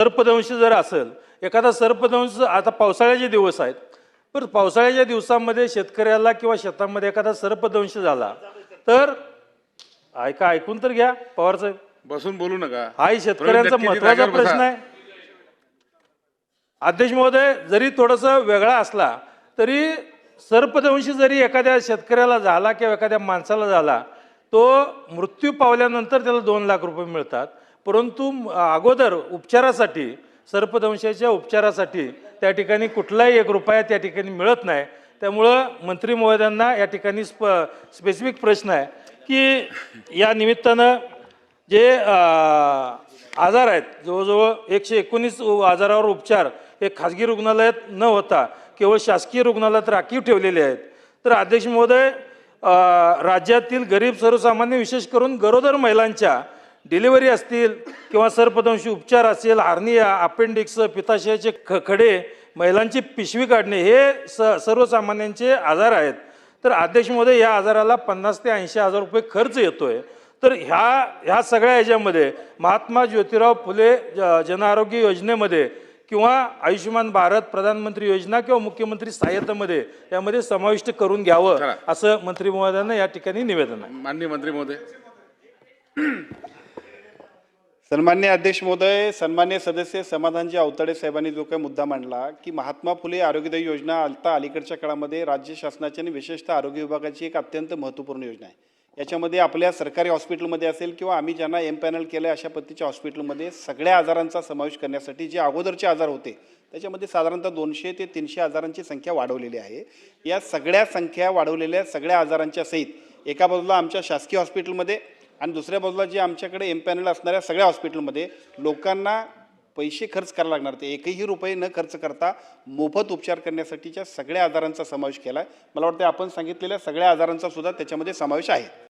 सर्पदंश जर असेल एखादा सर्पदंश आता पावसाळ्याचे दिवस आहेत पण पावसाळ्याच्या दिवसामध्ये शेतकऱ्याला किंवा शेतामध्ये एखादा सर्पदंश झाला तर ऐका ऐकून तर घ्या पवार साहेब. बसून बोलू नका. हाही शेतकऱ्यांचा प्रवीण महत्त्वाचा जागेवर बसा. प्रश्न आहे. अध्यक्ष महोदय जरी थोडासा वेगळा असला तरी सर्पदंशी जरी एखाद्या शेतकऱ्याला झाला किंवा एखाद्या माणसाला झाला तो मृत्यू पावल्यानंतर त्याला दोन लाख रुपये मिळतात. परंतु अगोदर उपचारासाठी सर्पदंशाच्या उपचारासाठी त्या ठिकाणी कुठलाही एक रुपया त्या ठिकाणी मिळत नाही. त्यामुळं मंत्री महोदयांना या ठिकाणी स्प स्पेसिफिक प्रश्न आहे की या निमित्तानं जे आजार आहेत जवळजवळ एकशे एकोणीस आजारावर उपचार हे खाजगी रुग्णालयात न होता केवळ शासकीय रुग्णालयात राखीव ठेवलेले आहेत. तर अध्यक्ष महोदय राज्यातील गरीब सर्वसामान्य विशेष करून गरोदर महिलांच्या डिलिव्हरी असतील किंवा सर्पदंशी उपचार असेल हार्निया अपेंडिक्स पिताशयाचे ख खडे महिलांची पिशवी काढणे हे स सर्वसामान्यांचे आजार आहेत. तर अध्यक्ष महोदय या आजाराला पन्नास ते ऐंशी हजार रुपये खर्च येतोय. तर ह्या ह्या सगळ्या ह्याच्यामध्ये महात्मा ज्योतिराव फुले ज- जनआरोग्य योजनेमध्ये किंवा आयुष्यमान भारत प्रधानमंत्री योजना किंवा मुख्यमंत्री सहाय्यतेमध्ये यामध्ये समाविष्ट करून घ्यावं. असं मंत्री महोदयांना या ठिकाणी निवेदन आहे. माननीय मंत्री महोदय. सन्मान्य अध्यक्ष महोदय सन्मान्य सदस्य समाधानजी अवताडे साहेबांनी जो काही मुद्दा मांडला की महात्मा फुले आरोग्यदायी योजना आता अलीकडच्या काळामध्ये राज्य शासनाची आणि विशेषतः आरोग्य विभागाची एक अत्यंत महत्त्वपूर्ण योजना आहे. याच्यामध्ये आपल्या सरकारी हॉस्पिटलमध्ये असेल किंवा आम्ही ज्यांना एम पॅनल केलं आहे अशा पद्धतीच्या हॉस्पिटलमध्ये सगळ्या आजारांचा समावेश करण्यासाठी जे अगोदरचे आजार होते त्याच्यामध्ये साधारणतः दोनशे ते तीनशे आजारांची संख्या वाढवलेली आहे. या सगळ्या संख्या वाढवलेल्या सगळ्या आजारांच्या सहित एका बाजूला आमच्या शासकीय हॉस्पिटलमध्ये आणि दुसऱ्या बाजूला जे आमच्याकडे एम पॅनल असणाऱ्या सगळ्या हॉस्पिटलमध्ये लोकांना पैसे खर्च करायला लागणार. ते एकही रुपये न खर्च करता मोफत उपचार करण्यासाठीच्या सगळ्या आजारांचा समावेश केला आहे मला वाटतं आपण सांगितलेल्या सगळ्या आजारांचा सुद्धा त्याच्यामध्ये समावेश आहे.